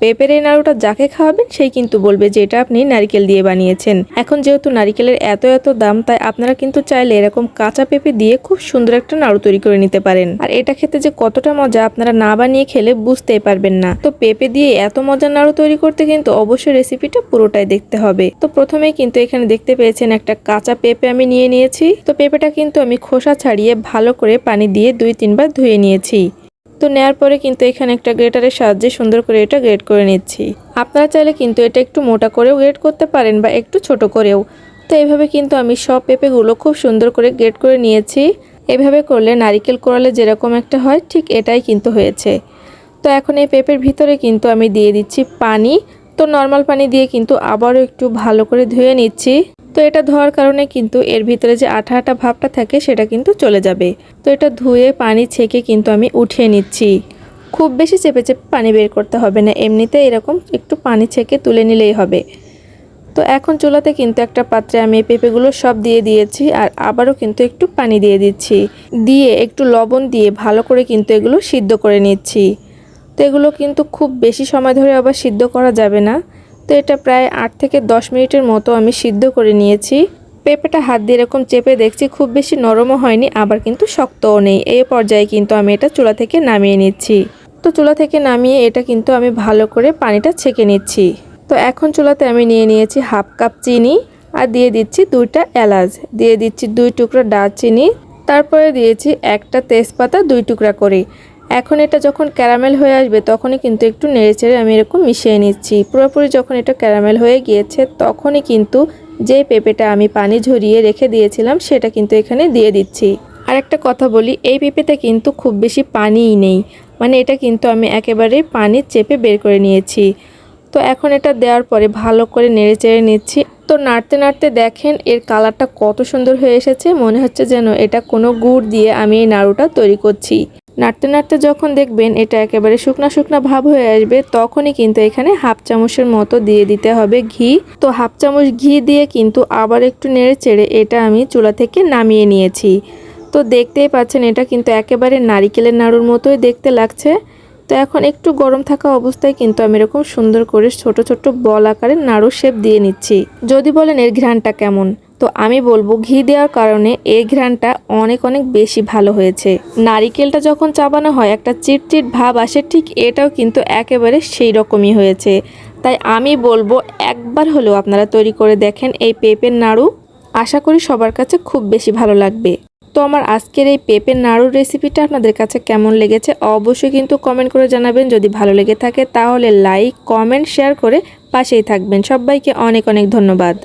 পেঁপের এই নাড়ুটা যাকে খাওয়াবেন, সেই কিন্তু বলবে যে এটা আপনি নারিকেল দিয়ে বানিয়েছেন। এখন যেহেতু নারিকেলের এত এত দাম, তাই আপনারা কিন্তু চাইলে এরকম কাঁচা পেঁপে দিয়ে খুব সুন্দর একটা নাড়ু তৈরি করে নিতে পারেন। আর এটা খেতে যে কতটা মজা আপনারা না বানিয়ে খেলে বুঝতেই পারবেন না। তো পেঁপে দিয়ে এত মজার নাড়ু তৈরি করতে কিন্তু অবশ্যই রেসিপিটা পুরোটাই দেখতে হবে। তো প্রথমেই কিন্তু এখানে দেখতে পেয়েছেন একটা কাঁচা পেঁপে আমি নিয়ে নিয়েছি। তো পেঁপেটা কিন্তু আমি খোসা ছাড়িয়ে ভালো করে পানি দিয়ে দুই তিনবার ধুয়ে নিয়েছি। তো নেওয়ার পরে কিন্তু এখানে একটা গ্রেটারের সাহায্যে সুন্দর করে এটা গ্রেট করে নিচ্ছি। আপনারা চাইলে কিন্তু এটা একটু মোটা করেও গ্রেট করতে পারেন বা একটু ছোট করেও। তো এইভাবে কিন্তু আমি সব পেঁপেগুলো খুব সুন্দর করে গ্রেট করে নিয়েছি। এভাবে করলে নারিকেল কোরালে যেরকম একটা হয়, ঠিক এটাই কিন্তু হয়েছে। তো এখন এই পেঁপের ভিতরে কিন্তু আমি দিয়ে দিচ্ছি পানি। তো নর্মাল পানি দিয়ে কিন্তু আবারও একটু ভালো করে ধুয়ে নিচ্ছি। তো এটা ধোয়ার কারণে কিন্তু এর ভিতরে যে আঠা আঠা ভাবটা থাকে সেটা কিন্তু চলে যাবে। তো এটা ধুয়ে পানি ছেঁকে কিন্তু আমি উঠিয়ে নিচ্ছি। খুব বেশি চেপে চেপে পানি বের করতে হবে না এমনিতে এরকম একটু পানি ছেঁকে তুলে নিলেই হবে। তো এখন চুলাতে কিন্তু একটা পাত্রে আমি পেঁপেগুলো সব দিয়ে দিয়েছি আর আবারও কিন্তু একটু পানি দিয়ে দিচ্ছি। দিয়ে একটু লবণ দিয়ে ভালো করে কিন্তু এগুলো সিদ্ধ করে নিচ্ছি। তো এগুলো কিন্তু খুব বেশি সময় ধরে আবার সিদ্ধ করা যাবে না। তো এটা প্রায় আট থেকে দশ মিনিটের মতো আমি সিদ্ধ করে নিয়েছি। পেঁপেটা হাত দিয়ে এরকম চেপে দেখছি খুব বেশি নরমও হয়নি, আবার কিন্তু শক্তও নেই। এই পর্যায়ে কিন্তু আমি এটা চুলা থেকে নামিয়ে নিচ্ছি। তো চুলা থেকে নামিয়ে এটা কিন্তু আমি ভালো করে পানিটা ছেঁকে নিচ্ছি। তো এখন চুলাতে আমি নিয়ে নিয়েছি হাফ কাপ চিনি আর দিয়ে দিচ্ছি দুইটা এলাচ। দিয়ে দিচ্ছি দুই টুকরো দারচিনি তারপরে দিয়েছি একটা তেজপাতা দুই টুকরা করে। এখন এটা যখন ক্যারামেল হয়ে আসবে, তখনই কিন্তু একটু নেড়েচেড়ে আমি এরকম মিশিয়ে নিচ্ছি। পুরোপুরি যখন এটা ক্যারামেল হয়ে গিয়েছে, তখনই কিন্তু যে পেঁপেটা আমি পানি ঝরিয়ে রেখে দিয়েছিলাম, সেটা কিন্তু এখানে দিয়ে দিচ্ছি। আর একটা কথা বলি, এই পেঁপেতে কিন্তু খুব বেশি পানিই নেই। মানে এটা কিন্তু আমি একেবারেই পানি চেপে বের করে নিয়েছি। তো এখন এটা দেওয়ার পরে ভালো করে নেড়ে চেড়ে নিচ্ছি। তো নাড়তে নাড়তে দেখেন, এর কালারটা কত সুন্দর হয়ে এসেছে। মনে হচ্ছে যেন এটা কোনো গুড় দিয়ে আমি এই নাড়ুটা তৈরি করছি। নাড়তে নাড়তে যখন দেখবেন এটা একেবারে শুকনা শুকনা ভাব হয়ে আসবে, তখনই কিন্তু এখানে হাফ চামচের মতো দিয়ে দিতে হবে ঘি। তো হাফ চামচ ঘি দিয়ে কিন্তু আবার একটু নেড়ে চেড়ে এটা আমি চুলা থেকে নামিয়ে নিয়েছি। তো দেখতেই পাচ্ছেন এটা কিন্তু একেবারে নারিকেলের নাড়ুর মতোই দেখতে লাগছে। তো এখন একটু গরম থাকা অবস্থায় কিন্তু আমি এরকম সুন্দর করে ছোট ছোট বল আকারের নাড়ু শেপ দিয়ে নিচ্ছি। যদি বলেন এর ঘ্রাণটা কেমন? তো আমি বলব ঘি দেওয়ার কারণে এই ঘ্রাণটা অনেক অনেক বেশি ভালো হয়েছে। নারিকেলটা যখন চাবানো হয়, একটা চিটচিট ভাব আসে, ঠিক এটাও কিন্তু একেবারে সেই রকমই হয়েছে। তাই আমি বলব একবার হলেও আপনারা তৈরি করে দেখেন এই পেঁপের নাড়ু। আশা করি সবার কাছে খুব বেশি ভালো লাগবে। তো আমার আজকের এই পেঁপের নাড়ুর রেসিপিটা আপনাদের কাছে কেমন লেগেছে অবশ্যই কিন্তু কমেন্ট করে জানাবেন। যদি ভালো লেগে থাকে তাহলে লাইক, কমেন্ট, শেয়ার করে পাশেই থাকবেন। সবাইকে অনেক অনেক ধন্যবাদ।